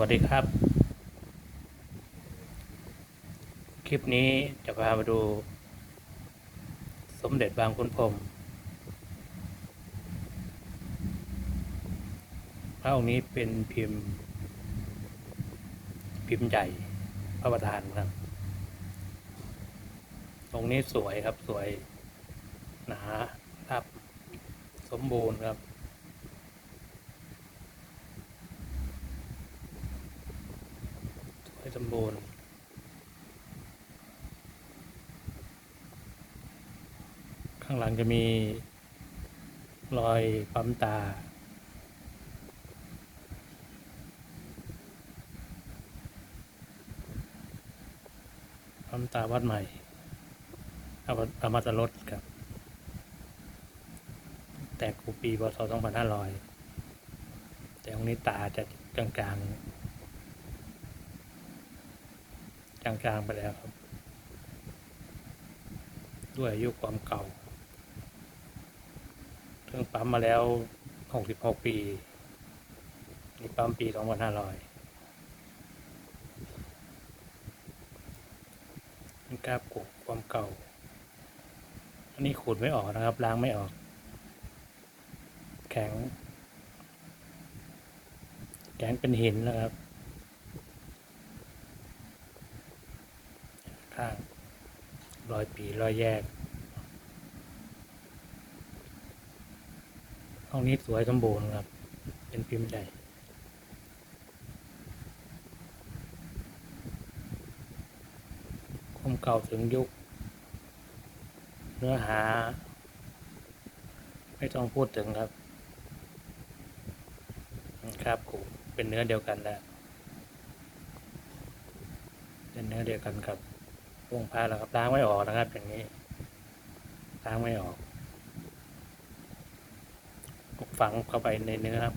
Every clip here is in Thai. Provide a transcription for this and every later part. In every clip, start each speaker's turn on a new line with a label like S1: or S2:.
S1: วัสดีครับ คลิปนี้จะพามาดู สมเด็จบางคุณพรมพระองค์นี้เป็นพิมพ์ พิมพ์ใหญ่พระประธานครับองค์นี้สวยครับสวย หนาทับ สมบูรณ์ครับ สวยสมบูรณ์ข้างหลังจะมีรอยปั๊มตา ปั๊มตาวัดใหม่อวอมาตะรถครับ แต่กูปีพศ2500 แต่องนี้ตาจะกลางๆาง ๆ ไปแล้วครับ ด้วยอายุความเก่าเครื่องปั๊มมาแล้ว 66 ปีนี่ปั๊มปี 2500นี่กราบกบความเก่า อันนี้ขูดไม่ออกนะครับ ล้างไม่ออก แข็ง แข็งเป็นหินนะครับ ข้างรอยปีรอยแยก ห้องนี้สวยสมบูรณ์ครับ เป็นพิมพ์ใหญ่คมเก่าถึงยุค เนื้อหา ไม่ต้องพูดถึงครับครับกูเป็นเนื้อเดียวกันแล้วเป็นเนื้อเดียวกันครับ วงพาแล้วครับล้างไม่ออกนะครับ อย่างนี้ล้างไม่ออกฝังเข้าไปในเนื้อครับ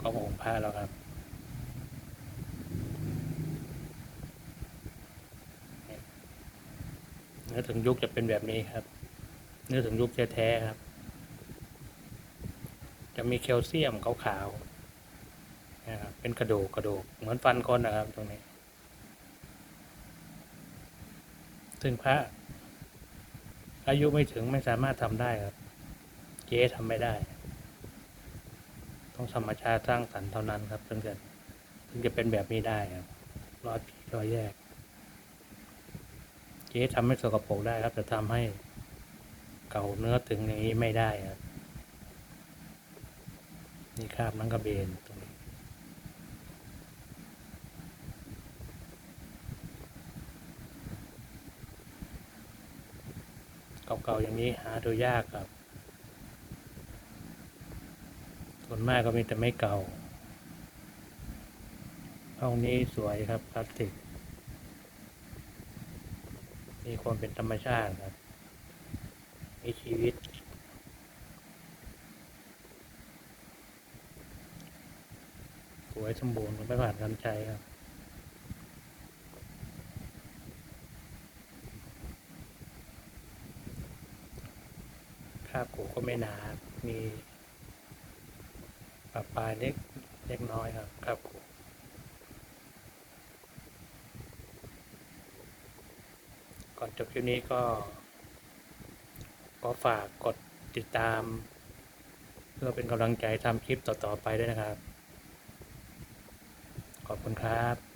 S1: ขององค์พระแล้วครับเนื้อถึงยุคจะเป็นแบบนี้ครับ เนื้อถึงยุคแท้ๆครับ จะมีแคลเซียมขาวๆนะครับเป็นกระดูกกระดูกเหมือนฟันคนนะครับตรงนี้ ซึ่งพระ อายุไม่ถึงไม่สามารถทำได้ครับ เจ๊ทำไม่ได้ ต้องธรรมชาติสร้างสรรค์เท่านั้นครับถึงจะถึงจะเป็นแบบนี้ได้ครับรอยผีรอยแยก เจ๊ทำให้สกปรกได้ครับแต่ทำให้เก่าเนื้อถึงอย่างนี้ไม่ได้ครับนี่คราบนังกระเบนตรงนี้ เก่าๆอย่างนี้หาดูยากครับส่วนมากก็มีแต่ไม่เก่าห้องนี้สวยครับพลาสติก มีความเป็นธรรมชาติครับ มีชีวิตสวยสมบูรณ์ไม่ผ่านการใช้ครับ คาบกูก็ไม่หนา มีปะปลาเล็กเล็กน้อยครับคาบกูก่อนจบคลิปนี้ก็ขอฝากกดติดตาม เพื่อเป็นกำลังใจทำคลิปต่อ ๆ ไปด้วยนะครับ ขอบคุณครับ